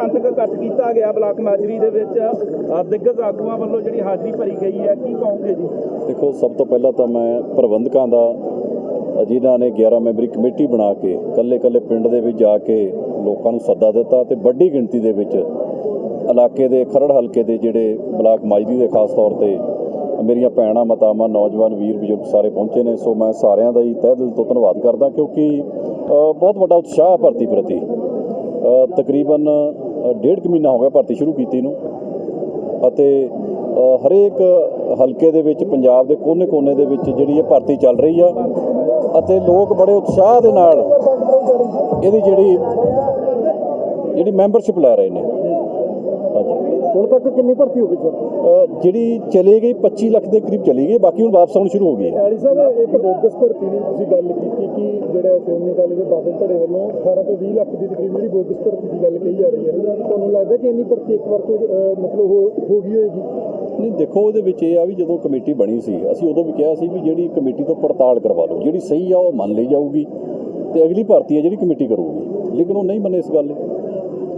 ਪੰਥਕ ਇਕੱਠ ਕੀਤਾ ਗਿਆ ਬਲਾਕ ਮਾਜਰੀ ਦੇ ਵਿੱਚ। ਦਿੱਗਜ ਆਗੂਆਂ ਵੱਲੋਂ ਜਿਹੜੀ ਹਾਜ਼ਰੀ ਭਰੀ ਗਈ ਹੈ, ਕੀ ਕਹੋਗੇ ਜੀ? ਦੇਖੋ, ਸਭ ਤੋਂ ਪਹਿਲਾਂ ਤਾਂ ਮੈਂ ਪ੍ਰਬੰਧਕਾਂ ਦਾ ਜਿਨ੍ਹਾਂ ਨੇ 11 ਮੈਂਬਰੀ ਕਮੇਟੀ ਬਣਾ ਕੇ ਕੱਲੇ-ਕੱਲੇ ਪਿੰਡ ਦੇ ਵਿੱਚ ਜਾ ਕੇ ਲੋਕਾਂ ਨੂੰ ਸੱਦਾ ਦਿੱਤਾ ਤੇ ਵੱਡੀ ਗਿਣਤੀ ਦੇ ਵਿੱਚ ਇਲਾਕੇ ਦੇ, ਖਰੜ ਹਲਕੇ ਦੇ ਜਿਹੜੇ ਬਲਾਕ ਮਾਜਰੀ ਦੇ ਖਾਸ ਤੌਰ ਤੇ ਮੇਰੀਆਂ ਭੈਣਾਂ, ਮਾਤਾਵਾਂ, ਨੌਜਵਾਨ, ਵੀਰ, ਬਜ਼ੁਰਗ ਸਾਰੇ ਪਹੁੰਚੇ ਨੇ। ਸੋ ਮੈਂ ਸਾਰਿਆਂ ਦਾ ਹੀ ਤਹਿ ਦਿਲ ਤੋਂ ਧੰਨਵਾਦ ਕਰਦਾ ਕਿਉਂਕਿ ਬਹੁਤ ਵੱਡਾ ਉਤਸ਼ਾਹ ਭਰਤੀ ਪ੍ਰਤੀ। ਤਕਰੀਬਨ ਡੇਢ ਕੁ ਮਹੀਨਾ ਹੋ ਗਿਆ ਭਰਤੀ ਸ਼ੁਰੂ ਕੀਤੀ ਨੂੰ। ਅਤੇ ਹਰੇਕ ਹਲਕੇ ਦੇ ਵਿੱਚ, ਪੰਜਾਬ ਦੇ ਕੋਨੇ-ਕੋਨੇ ਦੇ ਵਿੱਚ ਜਿਹੜੀ ਇਹ ਭਰਤੀ ਚੱਲ ਰਹੀ ਆ। ਅਤੇ ਲੋਕ ਬੜੇ ਉਤਸ਼ਾਹ ਦੇ ਨਾਲ ਇਹਦੀ ਜਿਹੜੀ ਜਿਹੜੀ ਮੈਂਬਰਸ਼ਿਪ ਲੈ ਰਹੇ ਨੇ। ਹੁਣ ਤੱਕ ਕਿੰਨੀ ਭਰਤੀ ਹੋ ਗਈ ਸਰ? ਜਿਹੜੀ ਚਲੀ ਗਈ 25 ਲੱਖ ਦੇ ਕਰੀਬ ਚਲੀ ਗਈ ਬਾਕੀ ਹੁਣ ਵਾਪਸ ਆਉਣੀ ਸ਼ੁਰੂ ਹੋ ਗਈ ਹੈ। ਐਲੀ ਸਾਹਿਬ ਇੱਕ ਬੋਗਸ ਭਰਤੀ ਦੀ ਤੁਸੀਂ ਗੱਲ ਕੀਤੀ ਕਿ ਜਿਹੜਾ ਸ਼੍ਰੋਮਣੀ ਅਕਾਲੀ ਦੇ ਬਾਦਲ ਧੜੇ ਵੱਲੋਂ 18 ਤੋਂ 20 ਲੱਖ ਦੀ ਤਕਰੀਬ ਜਿਹੜੀ ਬੋਗਸ ਭਰਤੀ ਦੀ ਗੱਲ ਕਹੀ ਜਾ ਰਹੀ ਹੈ। ਤੁਹਾਨੂੰ ਲੱਗਦਾ ਕਿ ਇੰਨੀ ਭਰਤੀ ਇੱਕ ਵਾਰ ਤੋਂ ਮਤਲਬ ਹੋ ਹੋ ਗਈ ਹੋਏਗੀ? ਨਹੀਂ ਦੇਖੋ ਉਹਦੇ ਵਿੱਚ ਇਹ ਆ ਵੀ ਜਦੋਂ ਕਮੇਟੀ ਬਣੀ ਸੀ ਅਸੀਂ ਉਦੋਂ ਵੀ ਕਿਹਾ ਸੀ ਵੀ ਜਿਹੜੀ ਕਮੇਟੀ ਤੋਂ ਪੜਤਾਲ ਕਰਵਾ ਲਓ। ਜਿਹੜੀ ਸਹੀ ਆ ਉਹ ਮੰਨ ਲਈ ਜਾਊਗੀ ਤੇ ਅਗਲੀ ਭਰਤੀ ਹੈ ਜਿਹੜੀ ਕਮੇਟੀ ਕਰੂਗੀ। ਲੇਕਿਨ ਉਹ ਨਹੀਂ ਮੰਨੇ ਇਸ ਗੱਲ ਨੂੰ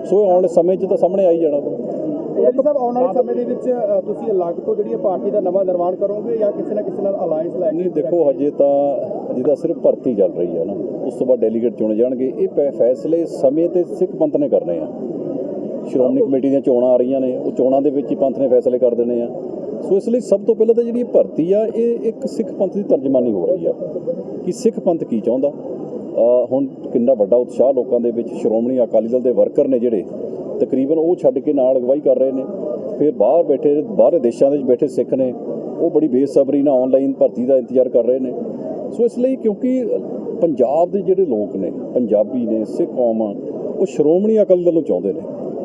ਸੋ ਇਹ ਆਉਣ ਵਾਲੇ ਸਮੇਂ 'ਚ ਤਾਂ ਸਾਹਮਣੇ ਆ ਹੀ ਜਾਣਾ। ਐਲੀ ਸਾਹਿਬ ਆਉਣ ਵਾਲੇ ਸਮੇਂ ਦੇ ਵਿੱਚ ਤੁਸੀਂ ਅਲੱਗ ਤੋਂ ਜਿਹੜੀ ਪਾਰਟੀ ਦਾ ਨਵਾਂ ਨਿਰਮਾਣ ਕਰੋਗੇ ਜਾਂ ਕਿਸੇ ਨਾ ਕਿਸੇ ਨਾਲ ਅਲਾਈਅੰਸ ਲੈ ਨਹੀਂ ਦੇਖੋ ਹਜੇ ਤਾਂ ਜਿਹਦਾ ਸਿਰਫ ਭਰਤੀ ਚੱਲ ਰਹੀ ਆ ਨਾ। ਉਸ ਤੋਂ ਬਾਅਦ ਡੈਲੀਗੇਟ ਚੁਣੇ ਜਾਣਗੇ। ਇਹ ਪੈ- ਫੈਸਲੇ ਸਮੇਂ ਤੇ ਸਿੱਖ ਪੰਥ ਨੇ ਕਰਨੇ ਆ। ਸ਼੍ਰੋਮਣੀ ਕਮੇਟੀ ਦੀਆਂ ਚੋਣਾਂ ਆ ਰਹੀਆਂ ਨੇ। ਉਹ ਚੋਣਾਂ ਦੇ ਵਿੱਚ ਹੀ ਪੰਥ ਨੇ ਫੈਸਲੇ ਕਰ ਦੇਣੇ ਆ। ਸੋ ਇਸ ਲਈ ਸਭ ਤੋਂ ਪਹਿਲਾਂ ਤਾਂ ਜਿਹੜੀ ਭਰਤੀ ਆ ਇਹ ਇੱਕ ਸਿੱਖ ਪੰਥ ਦੀ ਤਰਜਮਾਨੀ ਹੋ ਰਹੀ ਆ। ਕਿ ਸਿੱਖ ਪੰਥ ਕੀ ਚਾਹੁੰਦਾ? ਹੁਣ ਕਿੰਨਾ ਵੱਡਾ ਉਤਸ਼ਾਹ ਲੋਕਾਂ ਦੇ ਵਿੱਚ ਸ਼੍ਰੋਮਣੀ ਅਕਾਲੀ ਦਲ ਦੇ ਵਰਕਰ ਨੇ ਜਿਹੜੇ ਤਕਰੀਬਨ ਉਹ ਛੱਡ ਕੇ ਨਾਲ ਅਗਵਾਈ ਕਰ ਰਹੇ ਨੇ। ਫਿਰ ਬਾਹਰ ਬੈਠੇ ਬਾਹਰਲੇ ਦੇਸ਼ਾਂ ਦੇ ਵਿੱਚ ਬੈਠੇ ਸਿੱਖ ਨੇ ਉਹ ਬੜੀ ਬੇਸਬਰੀ ਨਾਲ ਆਨਲਾਈਨ ਭਰਤੀ ਦਾ ਇੰਤਜ਼ਾਰ ਕਰ ਰਹੇ ਨੇ। ਸੋ ਇਸ ਲਈ ਕਿਉਂਕਿ ਪੰਜਾਬ ਦੇ ਜਿਹੜੇ ਲੋਕ ਨੇ ਪੰਜਾਬੀ ਨੇ ਸਿੱਖ ਕੌਮ ਆ ਉਹ ਸ਼੍ਰੋਮਣੀ ਅਕਾਲੀ ਦਲ ਨੂੰ ਚਾਹੁੰਦੇ ਨੇ।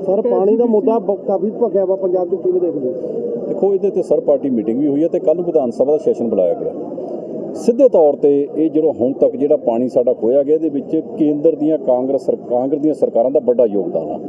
ਸਰ ਪਾਣੀ ਦਾ ਮੁੱਦਾ ਕਾਫੀ ਭਖਿਆ ਵਾ ਪੰਜਾਬ 'ਚ ਕਿਵੇਂ ਦੇਖਦੇ ਹੋ? ਦੇਖੋ ਇਹਦੇ ਤੇ ਸਰ ਪਾਰਟੀ ਮੀਟਿੰਗ ਵੀ ਹੋਈ ਹੈ ਤੇ ਕੱਲ ਵਿਧਾਨ ਸਭਾ ਦਾ ਸੈਸ਼ਨ ਬੁਲਾਇਆ ਗਿਆ। ਸਿੱਧੇ ਤੌਰ ਤੇ ਇਹ ਜਿਹੜਾ ਹੁਣ ਤੱਕ ਜਿਹੜਾ ਪਾਣੀ ਸਾਡਾ ਖੋਇਆ ਗਿਆ ਇਹਦੇ ਵਿੱਚ ਕੇਂਦਰ ਦੀਆਂ ਕਾਂਗਰਸ ਸਰ- ਕਾਂਗਰਸ ਦੀਆਂ ਸਰਕਾਰਾਂ ਦਾ ਵੱਡਾ ਯੋਗਦਾਨ ਆ।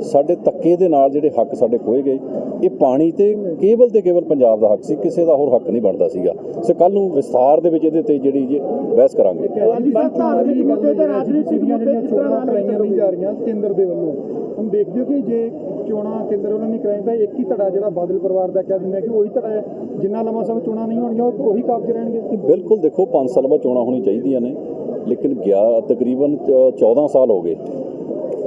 ਸਾਡੇ ਤੱਕੇ ਦੇ ਨਾਲ ਜਿਹੜੇ ਹੱਕ ਸਾਡੇ ਖੋਏ ਗਏ ਇਹ ਪਾਣੀ ਤੇ ਕੇਵਲ ਤੇ ਕੇਵਲ ਪੰਜਾਬ ਦਾ ਹੱਕ ਸੀ ਕਿਸੇ ਦਾ ਹੋਰ ਹੱਕ ਨਹੀਂ ਬਣਦਾ ਸੀਗਾ। ਸੋ ਕੱਲ ਨੂੰ ਵਿਸਥਾਰ ਦੇ ਵਿੱਚ ਇਹਦੇ ਤੇ ਜਿਹੜੀ ਜੇ ਬਹਿਸ ਕਰਾਂਗੇ। ਧਾਰਮਿਕ ਮੁੱਦੇ ਤੇ ਰਾਜਨੀਤਿਕ ਮੁੱਦੇ ਕਿਸ ਤਰ੍ਹਾਂ ਕਰਾਈਆਂ ਨਹੀਂ ਜਾ ਰਹੀਆਂ ਕੇਂਦਰ ਦੇ ਵੱਲੋਂ। ਹੁਣ ਦੇਖਦੇ ਹੋ ਕਿ ਜੇ ਚੋਣਾਂ ਕੇਂਦਰ ਵੱਲੋਂ ਨਹੀਂ ਕਰਾਈਆਂ ਤਾਂ ਇੱਕ ਹੀ ਧੜਾ ਜਿਹੜਾ ਬਾਦਲ ਪਰਿਵਾਰ ਦਾ ਕਹਿ ਦਿੰਦਾ ਕਿ ਉਹੀ ਧੜਾ ਹੈ। ਜਿੰਨਾ ਲੰਮਾ ਸਮਾਂ ਚੋਣਾਂ ਨਹੀਂ ਹੋਣਗੀਆਂ, ਉਹ ਉਹੀ ਕਾਬਜ ਰਹਿਣਗੇ। ਬਿਲਕੁਲ ਦੇਖੋ 5 ਸਾਲ ਬਾਅਦ ਚੋਣਾਂ ਹੋਣੀ ਚਾਹੀਦੀਆਂ ਨੇ, ਲੇਕਿਨ ਗਿਆ ਤਕਰੀਬਨ ਚ- 14 ਸਾਲ ਹੋ ਗਏ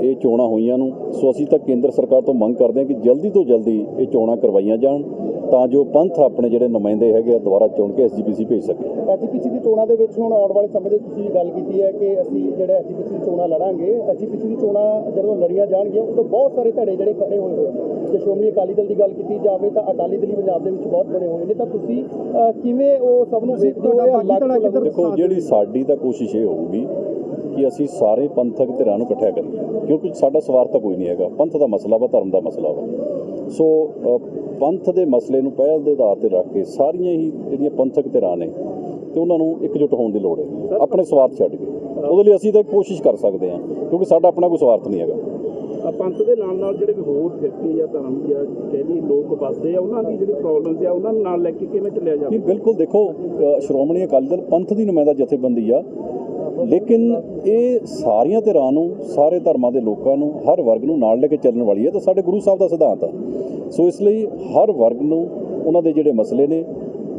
ਇਹ ਚੋਣਾਂ ਹੋਈਆਂ ਨੂੰ। ਸੋ ਅਸੀਂ ਤਾਂ ਕੇਂਦਰ ਸਰਕਾਰ ਤੋਂ ਮੰਗ ਕਰਦੇ ਹਾਂ ਕਿ ਜਲਦੀ ਤੋਂ ਜਲਦੀ ਇਹ ਚੋਣਾਂ ਕਰਵਾਈਆਂ ਜਾਣ। ਤਾਂ ਜੋ ਪੰਥ ਆਪਣੇ ਜਿਹੜੇ ਨੁਮਾਇੰਦੇ ਹੈਗੇ ਆ ਦੁਬਾਰਾ ਚੁਣ ਕੇ ਐਸਜੀਪੀਸੀ ਭੇਜ ਸਕੇ। ਐਜੀਪੀਸੀ ਦੀ ਚੋਣਾਂ ਦੇ ਵਿੱਚ ਹੁਣ ਆਉਣ ਵਾਲੇ ਸਮੇਂ ਦੇ ਤੁਸੀਂ ਗੱਲ ਕੀਤੀ ਹੈ ਕਿ ਅਸੀਂ ਜਿਹੜੇ ਐਜੀਪੀਸੀ ਦੀ ਚੋਣਾਂ ਲੜਾਂਗੇ ਐਜੀਪੀਸੀ ਦੀ ਚੋਣਾਂ ਜਦੋਂ ਲੜੀਆਂ ਜਾਣਗੀਆਂ ਉਦੋਂ ਬਹੁਤ ਸਾਰੇ ਧੜੇ ਜਿਹੜੇ ਖੜੇ ਹੋਏ ਹੋਏ ਨੇ। ਜੇ ਸ਼੍ਰੋਮਣੀ ਅਕਾਲੀ ਦਲ ਦੀ ਗੱਲ ਕੀਤੀ ਜਾਵੇ ਤਾਂ ਅਕਾਲੀ ਦਲ ਹੀ ਪੰਜਾਬ ਦੇ ਵਿੱਚ ਬਹੁਤ ਬੜੇ ਹੋਏ ਨੇ। ਤਾਂ ਤੁਸੀਂ ਕਿਵੇਂ ਉਹ ਸਭ ਨੂੰ ਵੇਖਦੇ ਹੋ ਦੇਖੋ ਜਿਹੜੀ ਸਾਡੀ ਤਾਂ ਕੋਸ਼ਿਸ਼ ਇਹ ਹੋਊਗੀ ਕਿ ਅਸੀਂ ਸਾਰੇ ਪੰਥਕ ਧਿਰਾਂ ਨੂੰ ਇਕੱਠਿਆ ਕਰੀਏ। ਕਿਉਂਕਿ ਸਾਡਾ ਸਵਾਰਥ ਤਾਂ ਕੋਈ ਨਹੀਂ ਹੈਗਾ। ਪੰਥ ਦਾ ਮਸਲਾ ਵਾ ਧਰਮ ਦਾ ਮਸਲਾ ਵਾ। ਸੋ ਪੰਥ ਦੇ ਮਸਲੇ ਨੂੰ ਪਹਿਲ ਦੇ ਆਧਾਰ ਤੇ ਰੱਖ ਕੇ ਸਾਰੀਆਂ ਹੀ ਜਿਹੜੀਆਂ ਪੰਥਕ ਧਿਰਾਂ ਨੇ ਤੇ ਉਹਨਾਂ ਨੂੰ ਇਕਜੁੱਟ ਹੋਣ ਦੀ ਲੋੜ ਹੈ। ਆਪਣੇ ਸਵਾਰਥ ਛੱਡ ਕੇ। ਉਹਦੇ ਲਈ ਅਸੀਂ ਤਾਂ ਕੋਸ਼ਿਸ਼ ਕਰ ਸਕਦੇ ਹਾਂ ਕਿਉਂਕਿ ਸਾਡਾ ਆਪਣਾ ਕੋਈ ਸਵਾਰਥ ਨਹੀਂ ਹੈਗਾ। ਪੰਥ ਦੇ ਨਾਲ ਨਾਲ ਜਿਹੜੇ ਹੋਰ ਫਿਰਕੇ ਜਾਂ ਧਰਮ ਜਾਂ ਕਹਿ ਲਈਏ ਲੋਕ ਵੱਸਦੇ ਆ ਉਹਨਾਂ ਦੀ ਜਿਹੜੀ ਪ੍ਰੋਬਲਮਸ ਆ ਉਹਨਾਂ ਨੂੰ ਨਾਲ ਲੈ ਕੇ ਕਿਵੇਂ ਚੱਲਿਆ ਜਾਵੇ? ਨਹੀਂ ਬਿਲਕੁਲ ਦੇਖੋ ਸ਼੍ਰੋਮਣੀ ਅਕਾਲੀ ਦਲ ਪੰਥ ਦੀ ਨੁਮਾਇੰਦਾ ਜਥੇਬੰਦੀ ਆ। ਲੇਕਿਨ ਇਹ ਸਾਰੀਆਂ ਧਿਰਾਂ ਨੂੰ ਸਾਰੇ ਧਰਮਾਂ ਦੇ ਲੋਕਾਂ ਨੂੰ ਹਰ ਵਰਗ ਨੂੰ ਨਾਲ ਲੈ ਕੇ ਚੱਲਣ ਵਾਲੀ ਹੈ ਤਾਂ ਸਾਡੇ ਗੁਰੂ ਸਾਹਿਬ ਦਾ ਸਿਧਾਂਤ ਆ। ਸੋ ਇਸ ਲਈ ਹਰ ਵਰਗ ਨੂੰ ਉਹਨਾਂ ਦੇ ਜਿਹੜੇ ਮਸਲੇ ਨੇ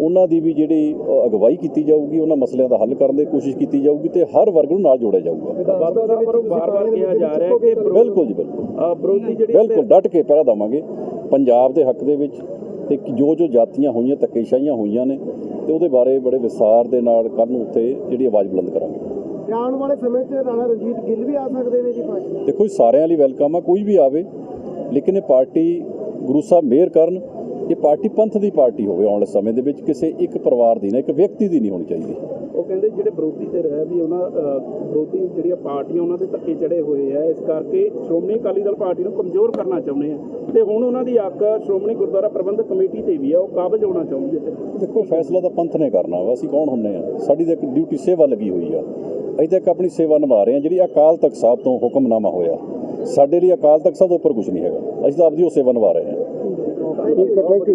ਉਹਨਾਂ ਦੀ ਵੀ ਜਿਹੜੀ ਅਗਵਾਈ ਕੀਤੀ ਜਾਊਗੀ ਉਹਨਾਂ ਮਸਲਿਆਂ ਦਾ ਹੱਲ ਕਰਨ ਦੀ ਕੋਸ਼ਿਸ਼ ਕੀਤੀ ਜਾਊਗੀ ਤੇ ਹਰ ਵਰਗ ਨੂੰ ਨਾਲ ਜੋੜਿਆ ਜਾਊਗਾ। ਬਾਬਾ ਸਾਹਿਬ ਵੱਲੋਂ ਬਾਰ-ਬਾਰ ਕਿਹਾ ਜਾ ਰਿਹਾ ਹੈ ਕਿ ਬਿਲਕੁਲ ਜੀ ਬਿਲਕੁਲ। ਬਿਲਕੁਲ ਡਟ ਕੇ ਪਹਿਰਾ ਦਵਾਂਗੇ। ਪੰਜਾਬ ਦੇ ਹੱਕ ਦੇ ਵਿੱਚ ਤੇ ਜੋ ਜੋ ਜਾਤੀਆਂ ਹੋਈਆਂ ਧੱਕੇਸ਼ਾਹੀਆਂ ਹੋਈਆਂ ਨੇ ਤੇ ਉਹਦੇ ਬਾਰੇ ਬੜੇ ਵਿਸਾਰ ਦੇ ਨਾਲ ਕੱਲ ਨੂੰ ਉੱਥੇ ਜਿਹੜੀ ਆਵਾਜ਼ ਬੁਲੰਦ ਕਰਾਂਗੇ। ਆਉਣ ਵਾਲੇ ਸਮੇਂ 'ਚ ਰਾਣਾ ਰਣਜੀਤ ਗਿੱਲ ਵੀ ਆ ਸਕਦੇ ਨੇ ਜੀ ਪਾਰਟੀ ਦੇਖੋ ਜੀ, ਸਾਰਿਆਂ ਲਈ ਵੈਲਕਮ ਆ, ਕੋਈ ਵੀ ਆਵੇ, ਲੇਕਿਨ ਇਹ ਪਾਰਟੀ ਗੁਰੂ ਸਾਹਿਬ ਮਿਹਰ ਕਰਨ, ਇਹ ਪਾਰਟੀ ਪੰਥ ਦੀ ਪਾਰਟੀ ਹੋਵੇ ਆਉਣ ਵਾਲੇ ਸਮੇਂ ਦੇ ਵਿੱਚ, ਕਿਸੇ ਇੱਕ ਪਰਿਵਾਰ ਦੀ ਨਾ, ਇੱਕ ਵਿਅਕਤੀ ਦੀ ਨਹੀਂ ਹੋਣੀ ਚਾਹੀਦੀ। ਕਹਿੰਦੇ ਜਿਹੜੇ ਵਿਰੋਧੀ ਤੇ ਰਹਿ ਵੀ ਉਹਨਾਂ ਵਿਰੋਧੀ ਜਿਹੜੀਆਂ ਪਾਰਟੀਆਂ ਉਹਨਾਂ ਦੇ ਧੱਕੇ ਚੜੇ ਹੋਏ ਆ ਇਸ ਕਰਕੇ ਸ਼੍ਰੋਮਣੀ ਅਕਾਲੀ ਦਲ ਪਾਰਟੀ ਨੂੰ ਕਮਜ਼ੋਰ ਕਰਨਾ ਚਾਹੁੰਦੇ ਆ। ਤੇ ਹੁਣ ਉਹਨਾਂ ਦੀ ਅੱਗ ਸ਼੍ਰੋਮਣੀ ਗੁਰਦੁਆਰਾ ਪ੍ਰਬੰਧਕ ਕਮੇਟੀ ਤੇ ਵੀ ਆ ਉਹ ਕਾਬਜ ਹੋਣਾ ਚਾਹੁੰਦੇ ਤੇ ਦੇਖੋ ਫੈਸਲਾ ਤਾਂ ਪੰਥ ਨੇ ਕਰਨਾ ਵਾ ਅਸੀਂ ਕੌਣ ਹੁੰਨੇ ਆ? ਸਾਡੀ ਤਾਂ ਇੱਕ ਡਿਊਟੀ ਸੇਵਾ ਲੱਗੀ ਹੋਈ ਆ। ਅਸੀਂ ਤਾਂ ਇੱਕ ਆਪਣੀ ਸੇਵਾ ਨਿਭਾ ਰਹੇ ਆ ਜਿਹੜੀ ਅਕਾਲ ਤਖਤ ਸਾਹਿਬ ਤੋਂ ਹੁਕਮਨਾਮਾ ਹੋਇਆ। ਸਾਡੇ ਲਈ ਅਕਾਲ ਤਖਤ ਸਾਹਿਬ ਉੱਪਰ ਕੁਝ ਨਹੀਂ ਹੈਗਾ। ਅਸੀਂ ਤਾਂ ਆਪਦੀ ਉਹ ਸੇਵਾ ਨਿਭਾ ਰਹੇ ਹਾਂ ਠੀਕ ਹੈ ਥੈਂਕ ਯੂ